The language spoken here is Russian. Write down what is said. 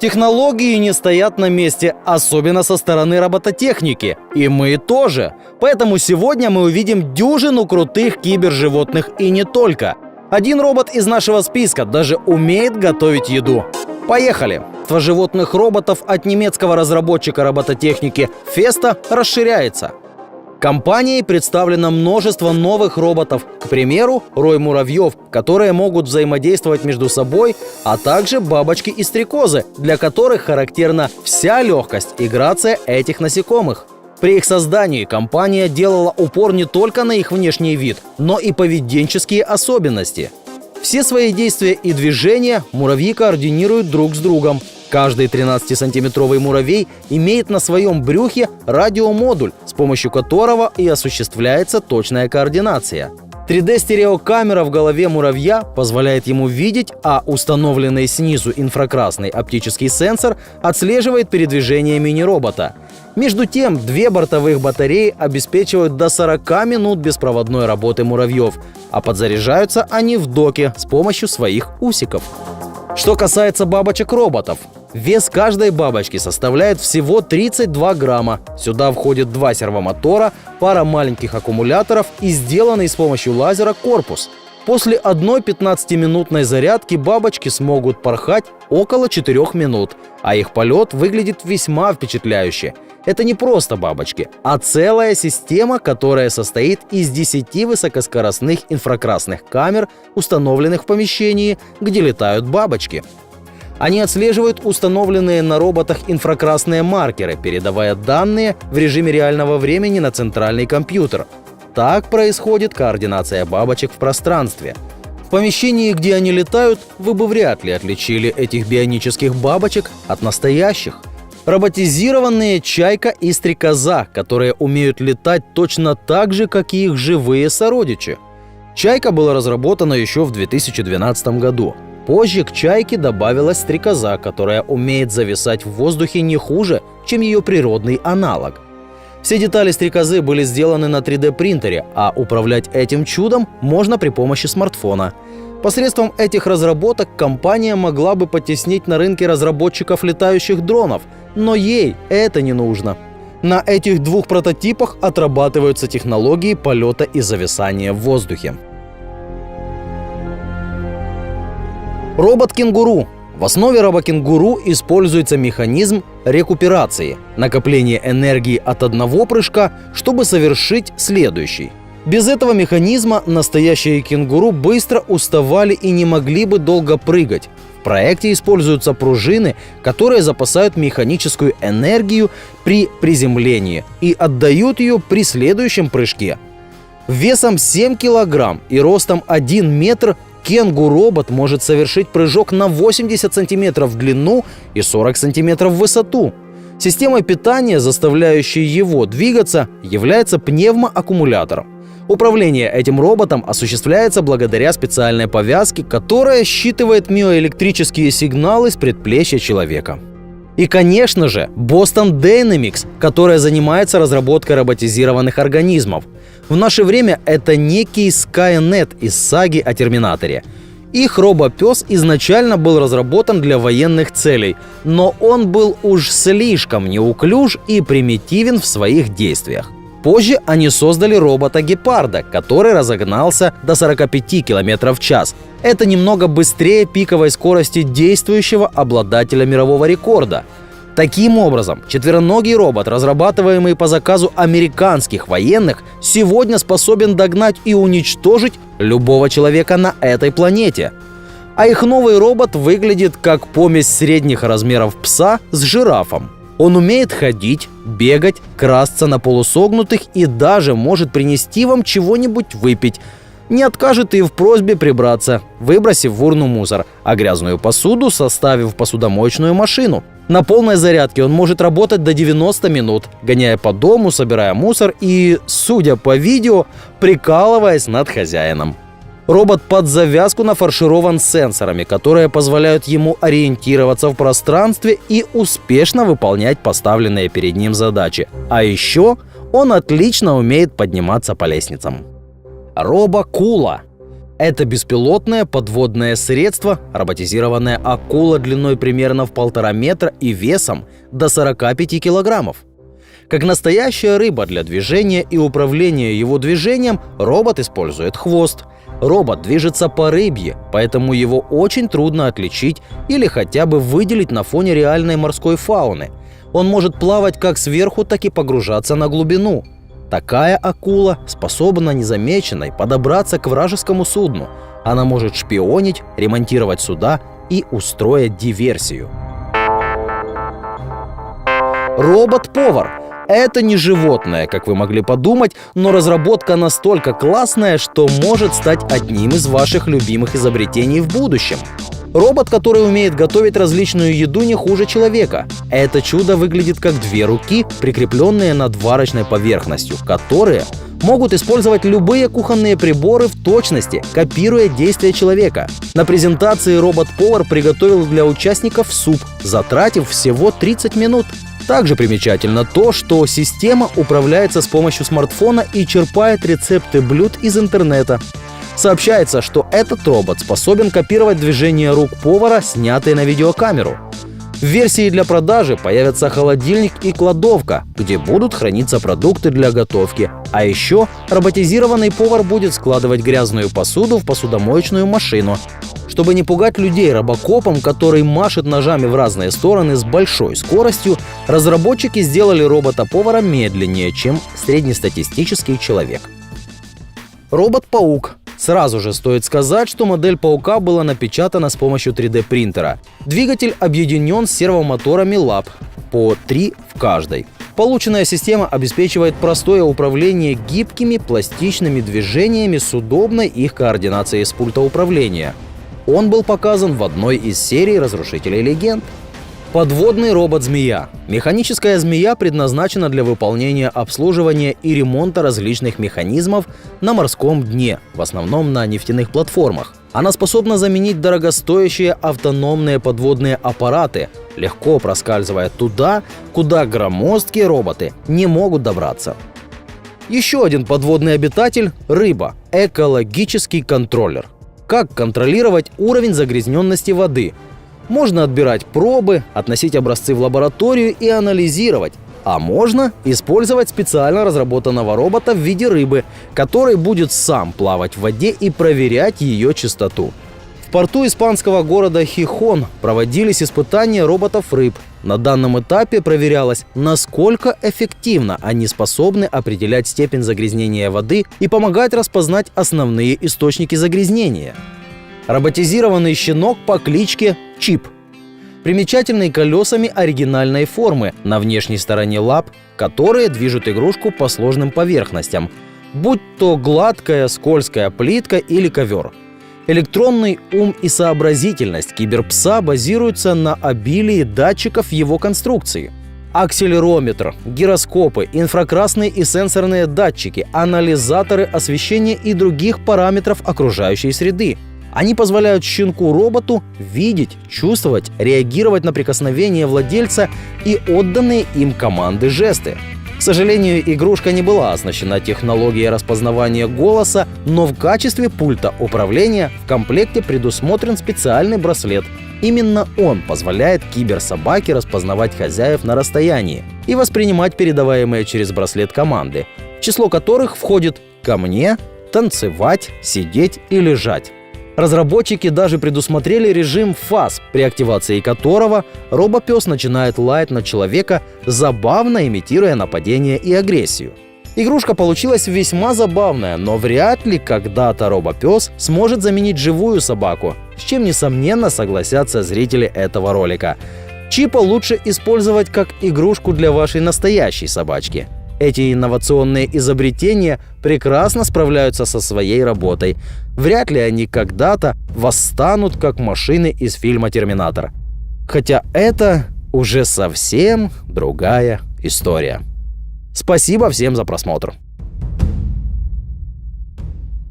Технологии не стоят на месте, особенно со стороны робототехники. И мы тоже. Поэтому сегодня мы увидим дюжину крутых киберживотных и не только. Один робот из нашего списка даже умеет готовить еду. Поехали! животных роботов от немецкого разработчика робототехники Феста расширяется – Компанией представлено множество новых роботов, к примеру, рой муравьев, которые могут взаимодействовать между собой, а также бабочки и стрекозы, для которых характерна вся легкость и грация этих насекомых. При их создании компания делала упор не только на их внешний вид, но и поведенческие особенности. Все свои действия и движения муравьи координируют друг с другом, Каждый 13-сантиметровый муравей имеет на своем брюхе радиомодуль, с помощью которого и осуществляется точная координация. 3D-стереокамера в голове муравья позволяет ему видеть, а установленный снизу инфракрасный оптический сенсор отслеживает передвижение мини-робота. Между тем, две бортовых батареи обеспечивают до 40 минут беспроводной работы муравьев, а подзаряжаются они в доке с помощью своих усиков. Что касается бабочек-роботов, Вес каждой бабочки составляет всего 32 грамма. Сюда входит два сервомотора, пара маленьких аккумуляторов и сделанный с помощью лазера корпус. После одной 15-минутной зарядки бабочки смогут порхать около 4 минут, а их полет выглядит весьма впечатляюще. Это не просто бабочки, а целая система, которая состоит из 10 высокоскоростных инфракрасных камер, установленных в помещении, где летают бабочки. Они отслеживают установленные на роботах инфракрасные маркеры, передавая данные в режиме реального времени на центральный компьютер. Так происходит координация бабочек в пространстве. В помещении, где они летают, вы бы вряд ли отличили этих бионических бабочек от настоящих. Роботизированные чайка и стрекоза, которые умеют летать точно так же, как и их живые сородичи. Чайка была разработана еще в 2012 году. Позже к чайке добавилась стрекоза, которая умеет зависать в воздухе не хуже, чем ее природный аналог. Все детали стрекозы были сделаны на 3D-принтере, а управлять этим чудом можно при помощи смартфона. Посредством этих разработок компания могла бы потеснить на рынке разработчиков летающих дронов, но ей это не нужно. На этих двух прототипах отрабатываются технологии полета и зависания в воздухе. Робот-кенгуру. В основе робокенгуру используется механизм рекуперации, накопление энергии от одного прыжка, чтобы совершить следующий. Без этого механизма настоящие кенгуру быстро уставали и не могли бы долго прыгать. В проекте используются пружины, которые запасают механическую энергию при приземлении и отдают ее при следующем прыжке. Весом 7 килограмм и ростом 1 метр Кенгу-робот может совершить прыжок на 80 сантиметров в длину и 40 сантиметров в высоту. Системой питания, заставляющей его двигаться, является пневмоаккумулятор. Управление этим роботом осуществляется благодаря специальной повязке, которая считывает миоэлектрические сигналы с предплечья человека. И, конечно же, Boston Dynamics, которая занимается разработкой роботизированных организмов. В наше время это некий Skynet из саги о Терминаторе. Их робопес изначально был разработан для военных целей, но он был уж слишком неуклюж и примитивен в своих действиях. Позже они создали робота-гепарда, который разогнался до 45 км в час. Это немного быстрее пиковой скорости действующего обладателя мирового рекорда. Таким образом, четвероногий робот, разрабатываемый по заказу американских военных, сегодня способен догнать и уничтожить любого человека на этой планете. А их новый робот выглядит как помесь средних размеров пса с жирафом. Он умеет ходить, бегать, красться на полусогнутых и даже может принести вам чего-нибудь выпить. Не откажет и в просьбе прибраться, выбросив в урну мусор, а грязную посуду составив в посудомоечную машину. На полной зарядке он может работать до 90 минут, гоняя по дому, собирая мусор и, судя по видео, прикалываясь над хозяином. Робот под завязку нафарширован сенсорами, которые позволяют ему ориентироваться в пространстве и успешно выполнять поставленные перед ним задачи. А еще он отлично умеет подниматься по лестницам. Робокула. Это беспилотное подводное средство, роботизированная акула длиной примерно в полтора метра и весом до 45 килограммов. Как настоящая рыба для движения и управления его движением, робот использует хвост. Робот движется по рыбье, поэтому его очень трудно отличить или хотя бы выделить на фоне реальной морской фауны. Он может плавать как сверху, так и погружаться на глубину. Такая акула способна незамеченной подобраться к вражескому судну. Она может шпионить, ремонтировать суда и устроить диверсию. Робот-повар это не животное, как вы могли подумать, но разработка настолько классная, что может стать одним из ваших любимых изобретений в будущем. Робот, который умеет готовить различную еду не хуже человека. Это чудо выглядит как две руки, прикрепленные над варочной поверхностью, которые могут использовать любые кухонные приборы в точности, копируя действия человека. На презентации робот-повар приготовил для участников суп, затратив всего 30 минут. Также примечательно то, что система управляется с помощью смартфона и черпает рецепты блюд из интернета. Сообщается, что этот робот способен копировать движения рук повара, снятые на видеокамеру. В версии для продажи появятся холодильник и кладовка, где будут храниться продукты для готовки. А еще роботизированный повар будет складывать грязную посуду в посудомоечную машину. Чтобы не пугать людей робокопом, который машет ножами в разные стороны с большой скоростью, разработчики сделали робота-повара медленнее, чем среднестатистический человек. Робот-паук Сразу же стоит сказать, что модель «Паука» была напечатана с помощью 3D-принтера. Двигатель объединен с сервомоторами лап, по 3 в каждой. Полученная система обеспечивает простое управление гибкими пластичными движениями с удобной их координацией с пульта управления. Он был показан в одной из серий «Разрушителей легенд». Подводный робот-змея. Механическая змея предназначена для выполнения обслуживания и ремонта различных механизмов на морском дне, в основном на нефтяных платформах. Она способна заменить дорогостоящие автономные подводные аппараты, легко проскальзывая туда, куда громоздкие роботы не могут добраться. Еще один подводный обитатель – рыба – экологический контроллер. Как контролировать уровень загрязненности воды – можно отбирать пробы, относить образцы в лабораторию и анализировать. А можно использовать специально разработанного робота в виде рыбы, который будет сам плавать в воде и проверять ее чистоту. Порту испанского города Хихон проводились испытания роботов-рыб. На данном этапе проверялось, насколько эффективно они способны определять степень загрязнения воды и помогать распознать основные источники загрязнения. Роботизированный щенок по кличке Чип. Примечательный колесами оригинальной формы на внешней стороне лап, которые движут игрушку по сложным поверхностям, будь то гладкая, скользкая плитка или ковер. Электронный ум и сообразительность киберпса базируются на обилии датчиков его конструкции – акселерометр, гироскопы, инфракрасные и сенсорные датчики, анализаторы освещения и других параметров окружающей среды. Они позволяют щенку-роботу видеть, чувствовать, реагировать на прикосновение владельца и отданные им команды жесты. Сожалению, игрушка не была оснащена технологией распознавания голоса, но в качестве пульта управления в комплекте предусмотрен специальный браслет. Именно он позволяет киберсобаке распознавать хозяев на расстоянии и воспринимать передаваемые через браслет команды, в число которых входит «ко мне», «танцевать», «сидеть» и «лежать». Разработчики даже предусмотрели режим фаз, при активации которого робопес начинает лаять на человека, забавно имитируя нападение и агрессию. Игрушка получилась весьма забавная, но вряд ли когда-то робопес сможет заменить живую собаку, с чем, несомненно, согласятся зрители этого ролика. Чипа лучше использовать как игрушку для вашей настоящей собачки – эти инновационные изобретения прекрасно справляются со своей работой. Вряд ли они когда-то восстанут как машины из фильма «Терминатор». Хотя это уже совсем другая история. Спасибо всем за просмотр.